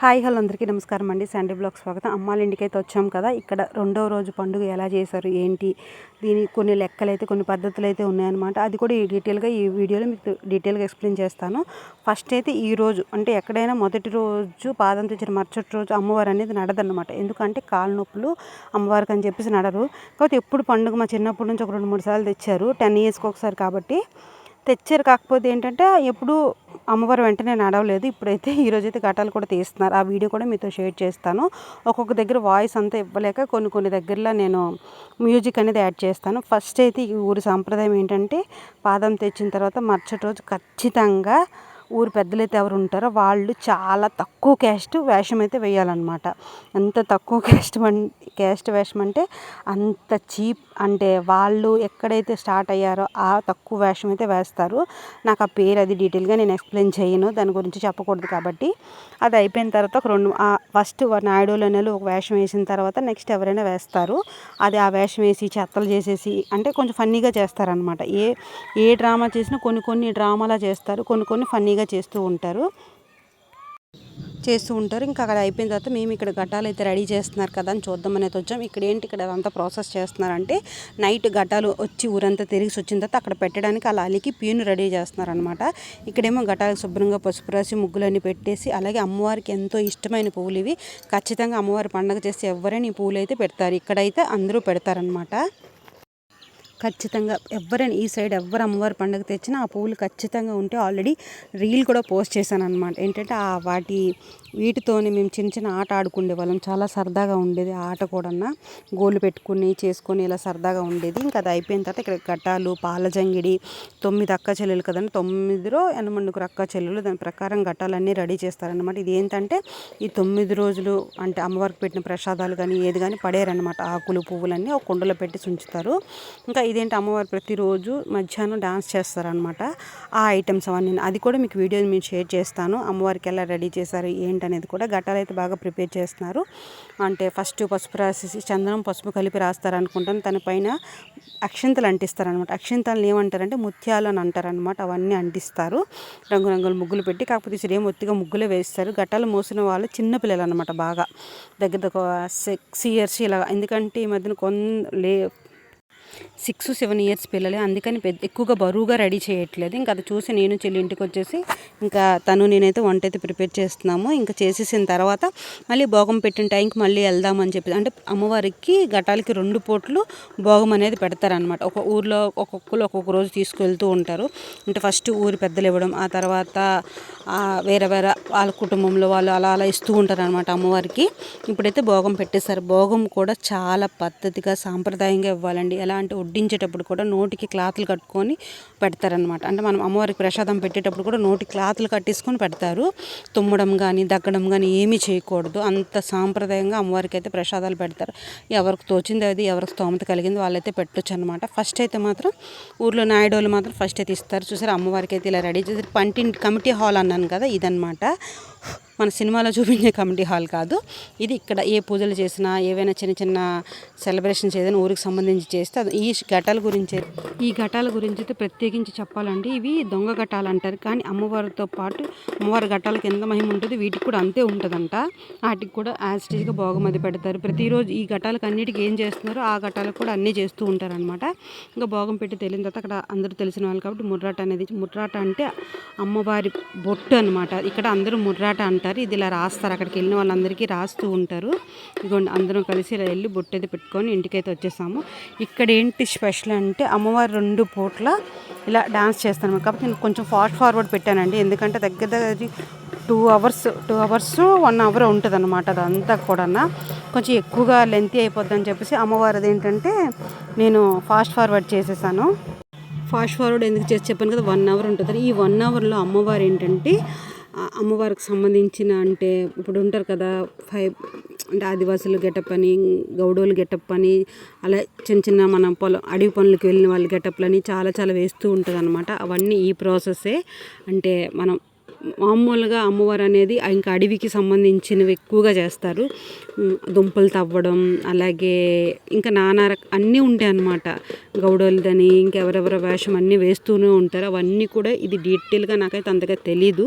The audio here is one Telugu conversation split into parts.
హాయ్ హలో అందరికీ నమస్కారం అండి. సండే బ్లాగ్ స్వాగతం. అమ్మాళ్ళ ఇంటికి అయితే వచ్చాం కదా. ఇక్కడ రెండవ రోజు పండుగ ఎలా చేశారు ఏంటి దీని కొన్ని లెక్కలు అయితే కొన్ని పద్ధతులు అయితే ఉన్నాయన్నమాట. అది కూడా ఈ డీటెయిల్గా ఈ వీడియోలో మీకు డీటెయిల్గా ఎక్స్ప్లెయిన్ చేస్తాను. ఫస్ట్ అయితే ఈ రోజు అంటే ఎక్కడైనా మొదటి రోజు పాదం తెచ్చిన మరుసటి రోజు అమ్మవారు అనేది నడదన్నమాట. ఎందుకంటే కాళ్ళ నొప్పులు అమ్మవారికి అని చెప్పేసి నడరు. కాబట్టి ఎప్పుడు పండుగ మా చిన్నప్పటి నుంచి ఒక రెండు మూడు సార్లు తెచ్చారు. టెన్ ఇయర్స్కి ఒకసారి కాబట్టి తెచ్చారు. కాకపోతే ఏంటంటే ఎప్పుడు అమ్మవారు వెంటనే నడవలేదు. ఇప్పుడైతే ఈరోజైతే ఘటాలు కూడా తీస్తున్నారు. ఆ వీడియో కూడా మీతో షేర్ చేస్తాను. ఒక్కొక్క దగ్గర వాయిస్ అంతా ఇవ్వలేక కొన్ని కొన్ని దగ్గరలో నేను మ్యూజిక్ అనేది యాడ్ చేస్తాను. ఫస్ట్ అయితే ఈ ఊరి సాంప్రదాయం ఏంటంటే పాదం తెచ్చిన తర్వాత మరుసటి రోజు ఖచ్చితంగా ఊరు పెద్దలైతే ఎవరు ఉంటారో వాళ్ళు చాలా తక్కువ క్యాస్ట్ వేషం అయితే వేయాలన్నమాట. ఎంత తక్కువ క్యాస్ట్ క్యాస్ట్ వేషం అంటే అంత చీప్ అంటే వాళ్ళు ఎక్కడైతే స్టార్ట్ అయ్యారో ఆ తక్కువ వేషం అయితే వేస్తారు. నాకు ఆ పేరు అది డీటెయిల్గా నేను ఎక్స్ప్లెయిన్ చేయను. దాని గురించి చెప్పకూడదు కాబట్టి అది అయిపోయిన తర్వాత ఒక రెండు ఫస్ట్ నాయుడులోనే ఒక వేషం వేసిన తర్వాత నెక్స్ట్ ఎవరైనా వేస్తారు. అది ఆ వేషం వేసి చెత్తలు చేసేసి అంటే కొంచెం ఫన్నీగా చేస్తారనమాట ఏ ఏ డ్రామా చేసినా కొన్ని కొన్ని డ్రామాలా చేస్తారు. కొన్ని కొన్ని ఫన్నీగా చేస్తూ ఉంటారు. చేస్తూ ఉంటారు. ఇంకా అక్కడ అయిపోయిన తర్వాత మేము ఇక్కడ ఘటాలు అయితే రెడీ చేస్తున్నారు కదా అని చూద్దామనేది వచ్చాం. ఇక్కడ ఏంటి ఇక్కడ అంతా ప్రాసెస్ చేస్తున్నారంటే నైట్ ఘటాలు వచ్చి ఊరంతా తిరిగి వచ్చిన తర్వాత అక్కడ పెట్టడానికి అలా అలికి పీను రెడీ చేస్తున్నారనమాట ఇక్కడేమో ఘటాలకు శుభ్రంగా పసుపు రాసి ముగ్గులన్నీ పెట్టేసి అలాగే అమ్మవారికి ఎంతో ఇష్టమైన పువ్వులు ఇవి. ఖచ్చితంగా అమ్మవారి పండగ చేస్తే ఎవరైనా ఈ పువ్వులు అయితే పెడతారు. ఇక్కడైతే అందరూ పెడతారనమాట ఖచ్చితంగా ఎవరైనా ఈ సైడ్ ఎవరు అమ్మవారి పండుగ తెచ్చినా ఆ పువ్వులు ఖచ్చితంగా ఉంటే ఆల్రెడీ రీల్ కూడా పోస్ట్ చేశాను అనమాట ఏంటంటే ఆ వాటి వీటితోనే మేము చిన్న చిన్న ఆట ఆడుకునే వాళ్ళం. చాలా సరదాగా ఉండేది ఆ ఆట కూడా గోళ్ళు పెట్టుకుని చేసుకొని ఇలా సరదాగా ఉండేది. ఇంకా అది అయిపోయిన తర్వాత ఇక్కడ గట్టాలు పాలజంగిడి తొమ్మిది అక్క చెల్లెలు కదండి. తొమ్మిదిలో ఎనమండుగురు అక్క చెల్లెలు. దాని ప్రకారం గట్టాలన్నీ రెడీ చేస్తారనమాట ఇది ఏంటంటే ఈ తొమ్మిది రోజులు అంటే అమ్మవారికి పెట్టిన ప్రసాదాలు కానీ ఏది కానీ పడేరనమాట ఆకులు పువ్వులన్నీ ఒక కుండలో పెట్టి ఉంచుతారు ఇంకా ఇదేంటి అమ్మవారు ప్రతిరోజు మధ్యాహ్నం డాన్స్ చేస్తారనమాట ఆ ఐటమ్స్ అవన్నీ. అది కూడా మీకు వీడియో మేము షేర్ చేస్తాను. అమ్మవారికి ఎలా రెడీ చేశారు ఏంటి ఏంటనేది కూడా గట్టాలు అయితే బాగా ప్రిపేర్ చేస్తున్నారు. అంటే ఫస్ట్ పసుపు రాసేసి చందనం పసుపు కలిపి రాస్తారు అనుకుంటాను తన పైన అక్షింతలు అంటిస్తారనమాట అక్షింతలను ఏమంటారంటే ముత్యాలు అని అంటారనమాట అవన్నీ అంటిస్తారు. రంగురంగుల ముగ్గులు పెట్టి కాకపోతే సేమ్ ఒత్తిగా ముగ్గులే వేస్తారు. గట్టాలు మోసిన వాళ్ళు చిన్నపిల్లలు అనమాట బాగా. దగ్గర దగ్గర సిక్స్ ఇయర్స్ ఇలా ఎందుకంటే ఈ మధ్యన కొన్ లే సిక్స్ సెవెన్ ఇయర్స్ పిల్లలే. అందుకని పెద్ద ఎక్కువగా బరువుగా రెడీ చేయట్లేదు. ఇంకా అది చూసి నేను చెల్లి ఇంటికి వచ్చేసి ఇంకా తను నేనైతే వంట అయితే ప్రిపేర్ చేస్తున్నాము. ఇంకా చేసేసిన తర్వాత మళ్ళీ భోగం పెట్టిన టైంకి మళ్ళీ వెళ్దామని చెప్పి అంటే అమ్మవారికి ఘటాలకి రెండు పూట్లు భోగం అనేది పెడతారనమాట ఒక ఊర్లో ఒక్కొక్కరు ఒక్కొక్క రోజు తీసుకెళ్తూ ఉంటారు. అంటే ఫస్ట్ ఊరి పెద్దలు ఇవ్వడం ఆ తర్వాత వేరే వేరే వాళ్ళ కుటుంబంలో వాళ్ళు అలా అలా ఇస్తూ ఉంటారు అనమాట అమ్మవారికి. ఇప్పుడైతే భోగం పెట్టేశారు. భోగం కూడా చాలా పద్ధతిగా సాంప్రదాయంగా ఇవ్వాలండి. ఎలా అంటే వడ్డించేటప్పుడు కూడా నోటికి క్లాత్లు కట్టుకొని పెడతారనమాట అంటే మనం అమ్మవారికి ప్రసాదం పెట్టేటప్పుడు కూడా నోటి క్లాత్లు కట్టేసుకొని పెడతారు. తుమ్మడం కానీ దగ్గడం కానీ ఏమీ చేయకూడదు. అంత సాంప్రదాయంగా అమ్మవారికి అయితే ప్రసాదాలు పెడతారు. ఎవరికి తోచింది అది ఎవరికి స్తోమత కలిగింది వాళ్ళైతే పెట్టొచ్చు అనమాట ఫస్ట్ అయితే మాత్రం ఊర్లో నాయుడోళ్ళు మాత్రం ఫస్ట్ అయితే ఇస్తారు. చూసారు అమ్మవారికి అయితే ఇలా రెడీ చేసి పంటి కమిటీ హాల్ అన్నాను కదా ఇదనమాట మన సినిమాలో చూపించే కమిటీ హాల్ కాదు. ఇది ఇక్కడ ఏ పూజలు చేసినా ఏవైనా చిన్న చిన్న సెలబ్రేషన్స్ ఏదైనా ఊరికి సంబంధించి చేస్తే ఈ ఘటాల గురించి? ఈ ఘటాల గురించి అయితే ప్రత్యేకించి చెప్పాలంటే ఇవి దొంగ ఘటాలు అంటారు. కానీ అమ్మవారితో పాటు అమ్మవారి ఘటాల ఎంత మహిమ ఉంటుంది. వీటికి కూడా అంతే ఉంటుందంట. వాటికి కూడా యాజిటీజ్గా భోగమది పెడతారు. ప్రతిరోజు ఈ ఘటాలకు అన్నిటికీ ఏం చేస్తున్నారో ఆ ఘటాలకు కూడా అన్నీ చేస్తూ ఉంటారనమాట ఇంకా భోగం పెట్టి తెలియని తర్వాత అక్కడ అందరూ తెలిసిన వాళ్ళు కాబట్టి ముర్రాట అనేది ముర్రాట అంటే అమ్మవారి బొట్టు అనమాట ఇక్కడ అందరూ ముర్రాట అంటారు. ఇది ఇలా రాస్తారు. అక్కడికి వెళ్ళిన వాళ్ళందరికీ రాస్తూ ఉంటారు. ఇదిగోండి అందరం కలిసి ఇలా వెళ్ళి బొట్టు అయితే పెట్టుకొని ఇంటికైతే వచ్చేసాము. ఇక్కడ ఏంటి స్పెషల్ అంటే అమ్మవారి రెండు పూట్ల ఇలా డాన్స్ చేస్తాను కాబట్టి నేను కొంచెం ఫాస్ట్ ఫార్వర్డ్ పెట్టానండి. ఎందుకంటే దగ్గర దగ్గర two hours two hours one hour ఉంటుంది అనమాట అదంతా కూడా కొంచెం ఎక్కువగా లెంతీ అయిపోద్ది అని చెప్పేసి అమ్మవారిది ఏంటంటే నేను ఫాస్ట్ ఫార్వర్డ్ చేసేసాను. ఫాస్ట్ ఫార్వర్డ్ ఎందుకు చేసి చెప్పాను కదా వన్ అవర్ ఉంటుంది. ఈ వన్ అవర్లో అమ్మవారు ఏంటంటే అమ్మవారికి సంబంధించిన అంటే ఇప్పుడు ఉంటారు కదా ఫైవ్ అంటే ఆదివాసులు గెటప్ అని గౌడోలు గెటప్ అని అలా చిన్న చిన్న మన పొలం అడవి పనులకు వెళ్ళిన వాళ్ళు గెటప్లని చాలా చాలా వేస్తూ ఉంటుంది అనమాట అవన్నీ ఈ ప్రాసెస్సే. అంటే మనం మామూలుగా అమ్మవారు అనేది ఇంకా అడవికి సంబంధించినవి ఎక్కువగా చేస్తారు. దుంపలు తవ్వడం అలాగే ఇంకా నానా రక అన్నీ ఉంటాయి అన్నమాట. గౌడోలదని ఇంకెవరెవరి వేషం అన్నీ వేస్తూనే ఉంటారు. అవన్నీ కూడా ఇది డీటెయిల్గా నాకైతే అంతగా తెలీదు.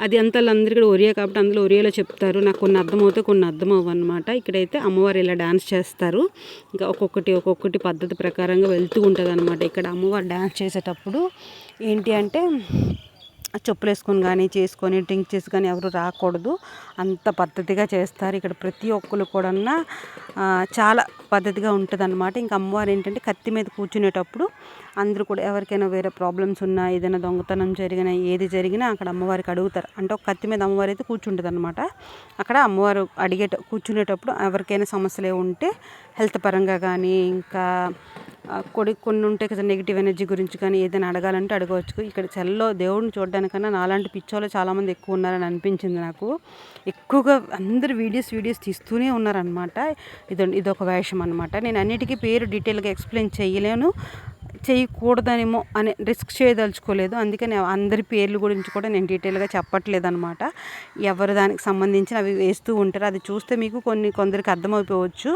అది అంతా అందరికీ కూడా ఒరియా కాబట్టి అందులో ఒరియాలో చెప్తారు. నాకు కొన్ని అర్థమవుతాయి కొన్ని అర్థం అవ్వన్నమాట ఇక్కడైతే అమ్మవారు ఇలా డ్యాన్స్ చేస్తారు. ఇంకా ఒక్కొక్కటి ఒక్కొక్కటి పద్ధతి ప్రకారంగా వెళ్తూ ఉంటుంది అనమాట ఇక్కడ అమ్మవారు డ్యాన్స్ చేసేటప్పుడు ఏంటి అంటే చెప్పులు వేసుకొని కానీ చేసుకొని డ్రింక్ చేసి కానీ ఎవరు రాకూడదు. అంత పద్ధతిగా చేస్తారు ఇక్కడ ప్రతి ఒక్కరు కూడా చాలా పద్ధతిగా ఉంటుంది అనమాట ఇంకా అమ్మవారు ఏంటంటే కత్తి మీద కూర్చునేటప్పుడు అందరూ కూడా ఎవరికైనా వేరే ప్రాబ్లమ్స్ ఉన్నా ఏదైనా దొంగతనం జరిగినా ఏది జరిగినా అక్కడ అమ్మవారికి అడుగుతారు. అంటే ఒక కత్తి మీద అమ్మవారు అయితే కూర్చుంటుంది అనమాట అక్కడ అమ్మవారు అడిగేట కూర్చునేటప్పుడు ఎవరికైనా సమస్యలు ఉంటే హెల్త్ పరంగా కానీ ఇంకా కొడి కొన్ని ఉంటాయి కదా నెగిటివ్ ఎనర్జీ గురించి కానీ ఏదైనా అడగాలంటే అడగవచ్చు. ఇక్కడ చెల్లో దేవుడిని చూడడానికన్నా నాలాంటి పిచ్చోళ్ళు చాలామంది ఎక్కువ ఉన్నారని అనిపించింది నాకు. ఎక్కువగా అందరు వీడియోస్ వీడియోస్ తీస్తూనే ఉన్నారనమాట ఇది ఇదొక వేషం అనమాట నేను అన్నిటికీ పేరు డీటెయిల్గా ఎక్స్ప్లెయిన్ చేయలేను. చేయకూడదనేమో అని రిస్క్ చేయదలుచుకోలేదు. అందుకని అందరి పేర్లు గురించి కూడా నేను డీటెయిల్గా చెప్పట్లేదు అనమాట ఎవరు దానికి సంబంధించిన అవి వేస్తూ ఉంటారు. అది చూస్తే మీకు కొన్ని కొందరికి అర్థమైపోవచ్చు.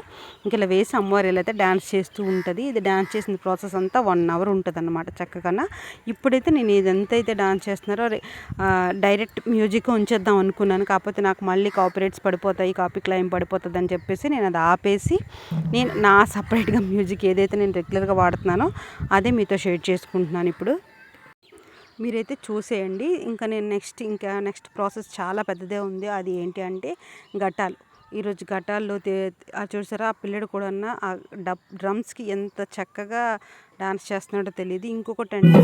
ఇంక ఇలా వేసి అమ్మవారు ఇలా అయితే డ్యాన్స్ చేస్తూ ఉంటుంది ఇది డ్యాన్స్ చేసిన ప్రాసెస్ అంతా వన్ అవర్ ఉంటుంది అనమాట చక్కగా ఇప్పుడైతే నేను ఇదంతా అయితే డ్యాన్స్ చేస్తున్నారో డైరెక్ట్ మ్యూజిక్ ఉంచేద్దాం అనుకున్నాను. కాకపోతే నాకు మళ్ళీ కాపీరేట్స్ పడిపోతాయి కాపీ క్లైమ్ పడిపోతుంది అని చెప్పేసి నేను అది ఆపేసి నేను నా సపరేట్గా మ్యూజిక్ ఏదైతే నేను రెగ్యులర్గా వాడుతున్నానో అదే మీతో షేర్ చేసుకుంటున్నాను ఇప్పుడు. మీరైతే చూసేయండి. ఇంకా నేను నెక్స్ట్ ఇంకా నెక్స్ట్ ప్రాసెస్ చాలా పెద్దదే ఉంది. అది ఏంటి అంటే ఘటాలు. ఈరోజు ఘటాల్లో చూసారా ఆ పిల్లడు కూడా ఆ డబ్ డ్రమ్స్కి ఎంత చక్కగా డాన్స్ చేస్తున్నాడో తెలియదు ఇంకొకటి అంటే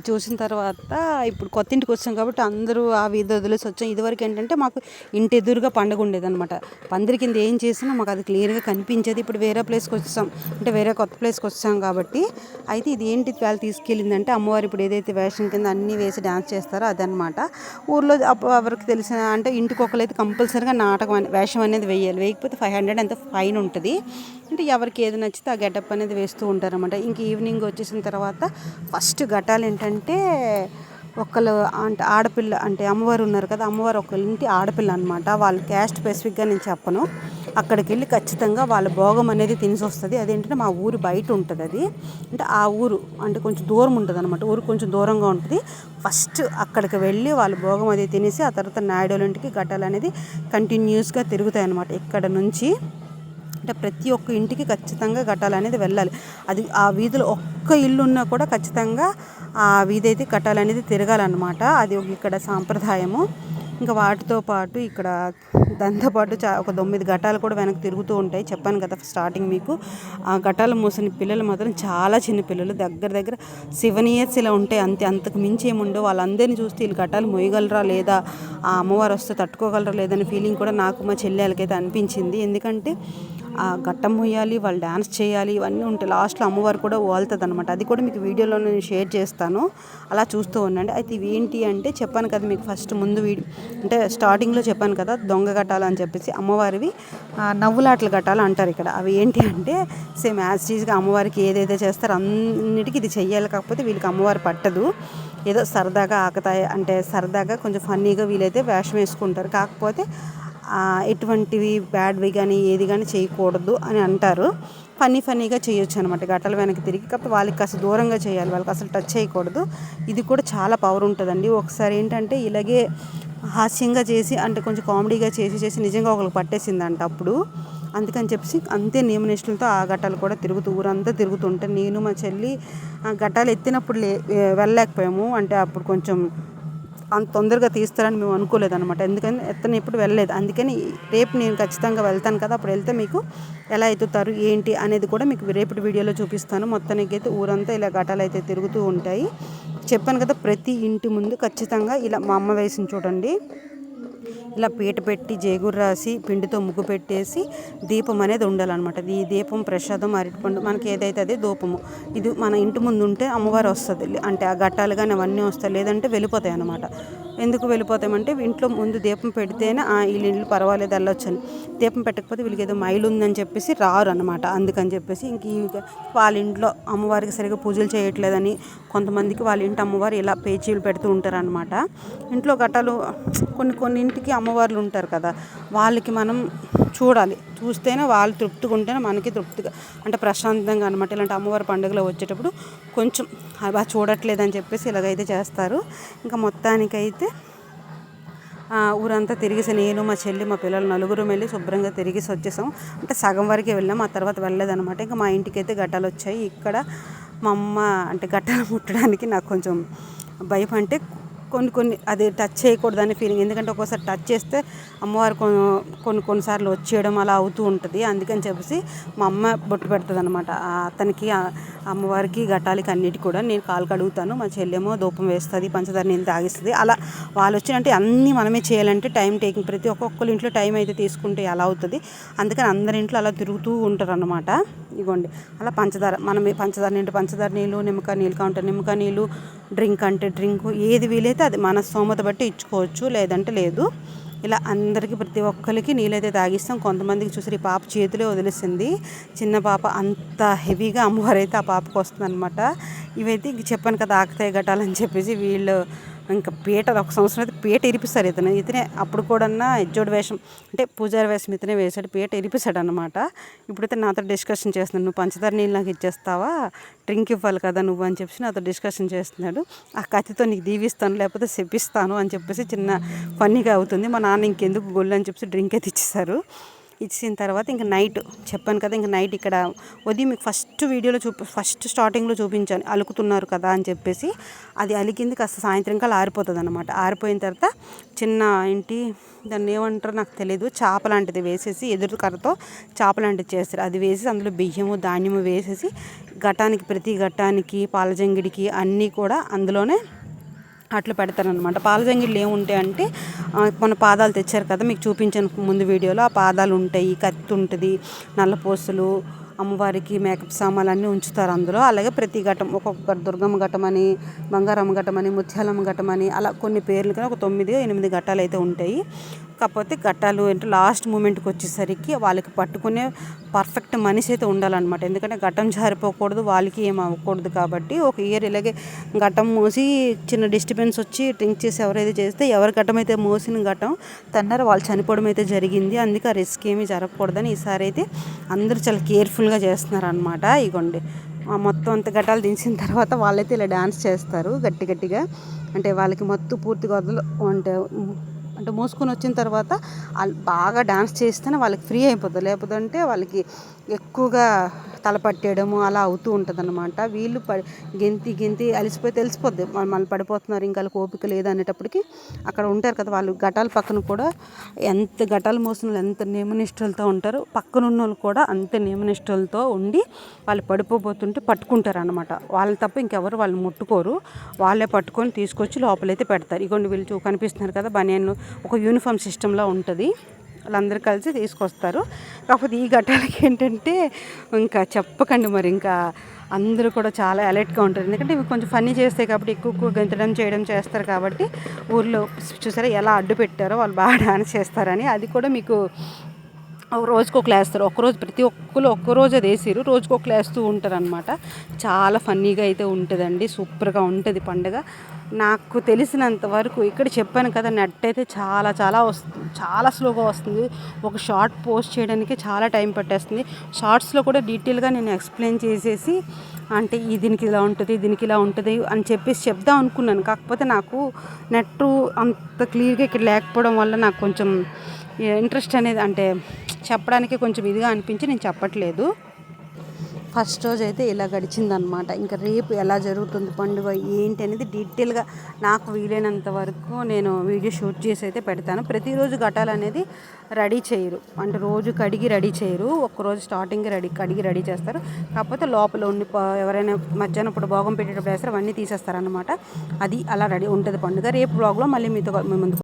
అది చూసిన తర్వాత ఇప్పుడు కొత్త ఇంటికి వచ్చాం కాబట్టి అందరూ ఆ వీధి వదిలేసి వచ్చాం. ఇదివరకు ఏంటంటే మాకు ఇంటి ఎదురుగా పండుగ ఉండేదన్నమాట. పందిరి కింద ఏం చేసినా మాకు అది క్లియర్గా కనిపించేది. ఇప్పుడు వేరే ప్లేస్కి వచ్చాం. అంటే వేరే కొత్త ప్లేస్కి వచ్చాం కాబట్టి అయితే ఇది ఏంటి వాళ్ళు తీసుకెళ్ళిందంటే అమ్మవారు ఇప్పుడు ఏదైతే వేషం కింద అన్నీ వేసి డ్యాన్స్ చేస్తారో అదనమాట ఊర్లో అప్పుడు ఎవరికి తెలిసిన అంటే ఇంటికి ఒకరైతే కంపల్సరీగా నాటకం వేషం అనేది వేయాలి. వేయకపోతే ఫైవ్ హండ్రెడ్ అంత ఫైన్ ఉంటుంది. అంటే ఎవరికి ఏది నచ్చితే ఆ గెటప్ అనేది వేస్తూ ఉంటారన్నమాట. ఇంక ఈవినింగ్ వచ్చేసిన తర్వాత ఫస్ట్ ఘటాలు ఏంటంటే అంటే ఒకళ్ళు అంటే ఆడపిల్ల అంటే అమ్మవారు ఉన్నారు కదా అమ్మవారు ఒకళ్ళ ఇంటి ఆడపిల్ల అనమాట వాళ్ళ క్యాస్ట్ స్పెసిఫిక్గా నేను చెప్పను. అక్కడికి వెళ్ళి ఖచ్చితంగా వాళ్ళ భోగం అనేది తినిసి వస్తుంది. అదేంటంటే మా ఊరు బయట ఉంటుంది అది. అంటే ఆ ఊరు అంటే కొంచెం దూరం ఉంటుంది అనమాట ఊరు కొంచెం దూరంగా ఉంటుంది. ఫస్ట్ అక్కడికి వెళ్ళి వాళ్ళ భోగం అది తినేసి ఆ తర్వాత నాయుడుల ఇంటికి గట్టాలు అనేది కంటిన్యూస్గా తిరుగుతాయి అనమాట ఇక్కడ నుంచి అంటే ప్రతి ఒక్క ఇంటికి ఖచ్చితంగా కట్టాలనేది వెళ్ళాలి. అది ఆ వీధిలో ఒక్క ఇల్లు ఉన్నా కూడా ఖచ్చితంగా ఆ వీధి అయితే కట్టాలనేది తిరగాలన్నమాట. అది ఒక ఇక్కడ సాంప్రదాయము. ఇంకా వాటితో పాటు ఇక్కడ దాంతోపాటు చా ఒక తొమ్మిది ఘటాలు కూడా వెనక్కి తిరుగుతూ ఉంటాయి. చెప్పాను కదా స్టార్టింగ్ మీకు. ఆ ఘటాలు మూసిన పిల్లలు మాత్రం చాలా చిన్న పిల్లలు. దగ్గర దగ్గర సెవెన్ ఇయర్స్ ఇలా ఉంటాయి. అంతే అంతకు మించి ఏముండో వాళ్ళందరినీ చూస్తే వీళ్ళు ఘటాలు మోయగలరా లేదా ఆ అమ్మవారు వస్తే తట్టుకోగలరా లేదనే ఫీలింగ్ కూడా నాకు మా చెల్లెలకైతే అనిపించింది. ఎందుకంటే ఆ ఘట్టం మొయ్యాలి వాళ్ళు డ్యాన్స్ చేయాలి ఇవన్నీ ఉంటాయి లాస్ట్లో అమ్మవారు కూడా వాళ్తుంది అనమాట అది కూడా మీకు వీడియోలో నేను షేర్ చేస్తాను. అలా చూస్తూ ఉండండి. అయితే ఇవి ఏంటి అంటే చెప్పాను కదా మీకు ఫస్ట్ ముందు వీడి అంటే స్టార్టింగ్లో చెప్పాను కదా దొంగ ఘటాలు అని చెప్పేసి అమ్మవారివి ఆ, నవ్వులాటలు ఘటాలు అంటారు ఇక్కడ. అవి ఏంటి అంటే సేమ్ యాజ్ టీజ్గా అమ్మవారికి ఏదైతే చేస్తారో అన్నిటికీ ఇది చెయ్యాలి. కాకపోతే వీళ్ళకి అమ్మవారు పట్టదు. ఏదో సరదాగా ఆకతాయి అంటే సరదాగా కొంచెం ఫన్నీగా వీలైతే వేషం వేసుకుంటారు. కాకపోతే ఎటువంటివి బ్యాడ్వి కానీ ఏది కానీ చేయకూడదు అని అంటారు. ఫన్నీ ఫన్నీగా చేయొచ్చు అనమాట గట్టల వెనక్కి తిరిగి కాకపోతే వాళ్ళకి కాస్త దూరంగా చేయాలి. వాళ్ళకి అసలు టచ్ చేయకూడదు. ఇది కూడా చాలా పవర్ ఉంటుందండి. ఒకసారి ఏంటంటే ఇలాగే హాస్యంగా చేసి అంటే కొంచెం కామెడీగా చేసి చేసి నిజంగా ఒకరికి పట్టేసిందంట అప్పుడు. అందుకని చెప్పేసి అంతే నియమనిష్టలతో ఆ ఘట్టాలు కూడా తిరుగుతూ ఊరంతా తిరుగుతుంటే నేను మా చెల్లి ఆ ఘట్టాలు ఎత్తినప్పుడు లే వెళ్ళలేకపోయాము. అంటే అప్పుడు కొంచెం అంత తొందరగా తీస్తారని మేము అనుకోలేదన్నమాట. ఎందుకని ఎత్తని ఎప్పుడు వెళ్ళలేదు. అందుకని రేపు నేను ఖచ్చితంగా వెళ్తాను కదా అప్పుడు వెళ్తే మీకు ఎలా ఎత్తుతారు ఏంటి అనేది కూడా మీకు రేపటి వీడియోలో చూపిస్తాను. మొత్తానికి అయితే ఊరంతా ఇలా ఘటాలు అయితే తిరుగుతూ ఉంటాయి. చెప్పాను కదా ప్రతి ఇంటి ముందు ఖచ్చితంగా ఇలా మా అమ్మ వేసింది చూడండి. ఇలా పీట పెట్టి జేగురు రాసి పిండితో ముగ్గు పెట్టేసి దీపం అనేది ఉండాలన్నమాట. ఈ దీపం ప్రసాదం అరటిపండు మనకి ఏదైతే అదే దూపము. ఇది మన ఇంటి ముందు ఉంటే అమ్మవారు వస్తుంది. అంటే ఆ ఘట్టాలు కానీ అవన్నీ వస్తాయి. లేదంటే వెళ్ళిపోతాయి అన్నమాట. ఎందుకు వెళ్ళిపోతామంటే ఇంట్లో ముందు దీపం పెడితేనే ఆ వీళ్ళ ఇల్లు పర్వాలేదు వెళ్ళొచ్చని. దీపం పెట్టకపోతే వీళ్ళకి ఏదో మైలు ఉందని చెప్పేసి రారు అనమాట అందుకని చెప్పేసి ఇంక వాళ్ళ ఇంట్లో అమ్మవారికి సరిగా పూజలు చేయట్లేదని కొంతమందికి వాళ్ళ ఇంటి అమ్మవారు ఇలా పేచీలు పెడుతూ ఉంటారనమాట ఇంట్లో ఘట్టాలు కొన్ని కొన్ని ఇంటికి అమ్మవార్లు ఉంటారు కదా వాళ్ళకి మనం చూడాలి. చూస్తేనే వాళ్ళు తృప్తిగా ఉంటేనే మనకి తృప్తిగా అంటే ప్రశాంతంగా అనమాట ఇలాంటి అమ్మవారి పండుగలో వచ్చేటప్పుడు కొంచెం అలా చూడట్లేదని చెప్పేసి ఇలాగైతే చేస్తారు. ఇంకా మొత్తానికైతే ఆ, ఊరంతా తిరిగేసి నేను మా చెల్లి మా పిల్లలు నలుగురు వెళ్ళి శుభ్రంగా తిరిగేసి వచ్చేసాం. అంటే సగం వరకే వెళ్ళాం ఆ తర్వాత వెళ్ళలేదనమాట ఇంకా మా ఇంటికి అయితే గట్టాలు వచ్చాయి. ఇక్కడ మా అమ్మ అంటే గట్టాలు ముట్టడానికి నాకు కొంచెం భయం అంటే కొన్ని కొన్ని అది టచ్ చేయకూడదని ఫీలింగ్ ఎందుకంటే ఒక్కోసారి టచ్ చేస్తే అమ్మవారు కొ- కొన్ని కొన్నిసార్లు వచ్చేయడం అలా అవుతూ ఉంటుంది. అందుకని చెప్పేసి మా అమ్మ బొట్టు పెడుతుంది అనమాట అతనికి అమ్మవారికి ఘటాలకి అన్నిటి కూడా నేను కాలు కడుగుతాను. మా చెల్లెమో ధూపం వేస్తుంది పంచదార నీళ్ళు తాగిస్తుంది. అలా వాళ్ళు వచ్చినంటే అన్నీ మనమే చేయాలంటే టైం టేకింగ్. ప్రతి ఒక్కొక్కరి ఇంట్లో టైం అయితే తీసుకుంటే అలా అవుతుంది. అందుకని అందరి ఇంట్లో అలా తిరుగుతూ ఉంటారు అనమాట ఇగోండి. అలా పంచదార మనం పంచదార నీళ్ళు పంచదార నీళ్ళు నిమ్మకాయ నీళ్ళు కావంటే నిమ్మకాయ నీళ్ళు డ్రింక్ అంటే డ్రింక్ ఏది వీలైతే అది మన స్తోమత బట్టి ఇచ్చుకోవచ్చు. లేదంటే లేదు. ఇలా అందరికీ ప్రతి ఒక్కరికి నీళ్ళైతే తాగిస్తాం. కొంతమందికి చూసి ఈ పాప చేతిలో వదిలేసింది. చిన్న పాప అంత హెవీగా అమ్మవారు అయితే ఆ పాపకు వస్తుందన్నమాట. ఇవైతే ఇంక చెప్పాను కదా ఆకుతాయి గట్టాలని చెప్పేసి వీళ్ళు ఇంకా పీట ఒక సంవత్సరం అయితే పీట ఇరిపిస్తారు ఇతను. ఇతనే అప్పుడు కూడా ఎజ్జోడు వేషం అంటే పూజారి వేషం ఇతనే వేశాడు పీట ఇరిపిస్తాడు అనమాట ఇప్పుడైతే నాతో డిస్కషన్ చేస్తున్నాను నువ్వు పంచదార నీళ్ళు నాకు ఇచ్చేస్తావా? డ్రింక్ ఇవ్వాలి కదా నువ్వు అని చెప్పేసి నాతో డిస్కషన్ చేస్తున్నాడు. ఆ కత్తితో నీకు దీవిస్తాను లేకపోతే చెప్పిస్తాను అని చెప్పేసి చిన్న ఫన్నీగా అవుతుంది. మా నాన్న ఇంకెందుకు గొల్లు అని చెప్పేసి డ్రింక్ అయితే ఇచ్చేసారు ఇచ్చిన తర్వాత ఇంక నైట్ చెప్పాను కదా ఇంక నైట్ ఇక్కడ ఉదయం మీకు ఫస్ట్ వీడియోలో చూపి ఫస్ట్ స్టార్టింగ్లో చూపించాను అలుకుతున్నారు కదా అని చెప్పేసి అది అలికింది కాస్త సాయంత్రం కల్లా ఆరిపోతుంది అనమాట ఆరిపోయిన తర్వాత చిన్న ఏంటి దాన్ని ఏమంటారో నాకు తెలియదు చేప లాంటిది వేసేసి ఎదురు కర్రతో చేప లాంటిది చేస్తారు. అది వేసి అందులో బియ్యము ధాన్యము వేసేసి ఘటానికి ప్రతి ఘటానికి పాలజంగిడికి అన్నీ కూడా అందులోనే అట్లా పెడతారనమాట పాల జంగిళ్ళు ఏముంటాయి అంటే మన పాదాలు తెచ్చారు కదా మీకు చూపించాను ముందు వీడియోలో. ఆ పాదాలు ఉంటాయి కత్తి ఉంటుంది నల్లపూసలు అమ్మవారికి మేకప్ సామాన్లు అన్నీ ఉంచుతారు అందులో. అలాగే ప్రతి ఘటం ఒక్కొక్క దుర్గమ్మ ఘటం అని బంగారమ్మ ఘటం అని ముత్యాలమ్మ ఘటం అని అలా కొన్ని పేర్లు కానీ ఒక తొమ్మిది ఎనిమిది ఘట్టాలు అయితే ఉంటాయి. కాకపోతే ఘట్టాలు అంటే లాస్ట్ మూమెంట్కి వచ్చేసరికి వాళ్ళకి పట్టుకునే పర్ఫెక్ట్ మనిషి అయితే ఉండాలన్నమాట. ఎందుకంటే ఘట్టం జారిపోకూడదు వాళ్ళకి ఏం అవ్వకూడదు కాబట్టి ఒక ఇయర్ ఇలాగే ఘటం మోసి చిన్న డిస్టర్బెన్స్ వచ్చి డ్రింక్ చేసి ఎవరైతే చేస్తే ఎవరి ఘటం అయితే మోసిన ఘటం తన్నారు వాళ్ళు చనిపోవడం అయితే జరిగింది. అందుకే ఆ రిస్క్ ఏమీ జరగకూడదని ఈసారి అయితే అందరూ చాలా కేర్ఫుల్గా చేస్తున్నారనమాట ఇగోండి. మొత్తం అంత గటాలు దించిన తర్వాత వాళ్ళైతే ఇలా డ్యాన్స్ చేస్తారు గట్టి గట్టిగా. అంటే వాళ్ళకి మొత్తం పూర్తిగా వదలు అంటే అంటే మోసుకొని వచ్చిన తర్వాత వాళ్ళు బాగా డాన్స్ చేస్తేనే వాళ్ళకి ఫ్రీ అయిపోతుంది లేకపోతే వాళ్ళకి ఎక్కువగా తలపట్టేయడము అలా అవుతూ ఉంటుంది అనమాట వీళ్ళు ప గెంతి గెంతి అలిసిపోయి తెలిసిపోద్ది. వాళ్ళు మళ్ళీ పడిపోతున్నారు. ఇంకా వాళ్ళకి ఓపిక లేదు అనేటప్పటికి అక్కడ ఉంటారు కదా వాళ్ళు. ఘటాల పక్కన కూడా ఎంత ఘటాలు మోసిన ఎంత నియమనిష్టలతో ఉంటారు. పక్కన ఉన్న వాళ్ళు కూడా అంత నియమనిష్టలతో ఉండి వాళ్ళు పడిపోబోతుంటే పట్టుకుంటారు అనమాట వాళ్ళు తప్ప ఇంకెవరు వాళ్ళు ముట్టుకోరు. వాళ్ళే పట్టుకొని తీసుకొచ్చి లోపలైతే పెడతారు. ఇగోండి వీళ్ళు కనిపిస్తున్నారు కదా బనియన్లు. ఒక యూనిఫామ్ సిస్టంలో ఉంటుంది. వాళ్ళందరూ కలిసి తీసుకొస్తారు. కాకపోతే ఈ ఘట్టాలకి ఏంటంటే ఇంకా చెప్పకండి మరి ఇంకా అందరూ కూడా చాలా అలర్ట్గా ఉంటారు. ఎందుకంటే ఇవి కొంచెం ఫన్నీ చేస్తాయి కాబట్టి ఎక్కువ ఎక్కువ గెంతడం చేయడం చేస్తారు కాబట్టి ఊర్లో చూసారా ఎలా అడ్డు పెట్టారో వాళ్ళు బాగా డాన్స్ చేస్తారని. అది కూడా మీకు రోజుకు ఒక వేస్తారు. ఒక్కరోజు ప్రతి ఒక్కరు ఒక్కరోజు అది వేసారు రోజుకు ఒక వేస్తూ ఉంటారు అనమాట చాలా ఫన్నీగా అయితే ఉంటుందండి. సూపర్గా ఉంటుంది పండుగ. నాకు తెలిసినంత వరకు ఇక్కడ చెప్పాను కదా నెట్ అయితే చాలా చాలా వస్తుంది చాలా స్లోగా వస్తుంది. ఒక షార్ట్ పోస్ట్ చేయడానికి చాలా టైం పట్టేస్తుంది. షార్ట్స్లో కూడా డీటెయిల్గా నేను ఎక్స్ప్లెయిన్ చేసేసి అంటే ఈ దీనికి ఇలా ఉంటుంది దీనికి ఇలా ఉంటుంది అని చెప్పేసి చెప్దాం అనుకున్నాను. కాకపోతే నాకు నెట్ అంత క్లియర్గా ఇక్కడ లేకపోవడం వల్ల నాకు కొంచెం ఇంట్రెస్ట్ అనేది అంటే చెప్పడానికి కొంచెం ఇదిగా అనిపించి నేను చెప్పట్లేదు. ఫస్ట్ రోజు అయితే ఇలా గడిచిందనమాట ఇంకా రేపు ఎలా జరుగుతుంది పండుగ ఏంటి అనేది డీటెయిల్గా నాకు వీలైనంత వరకు నేను వీడియో షూట్ చేసి అయితే పెడతాను. ప్రతిరోజు ఘటాలు అనేది రెడీ చేయరు. అంటే రోజు కడిగి రెడీ చేయరు. ఒక్కరోజు స్టార్టింగ్ రెడీ కడిగి రెడీ చేస్తారు. కాకపోతే లోపల ఉండి ఎవరైనా మధ్యాహ్నం ఇప్పుడు భోగం పెట్టేటప్పుడు వేస్తారు అవన్నీ తీసేస్తారనమాట అది అలా రెడీ ఉంటుంది పండుగ. రేపు బ్లాగ్లో మళ్ళీ మీతో ముందు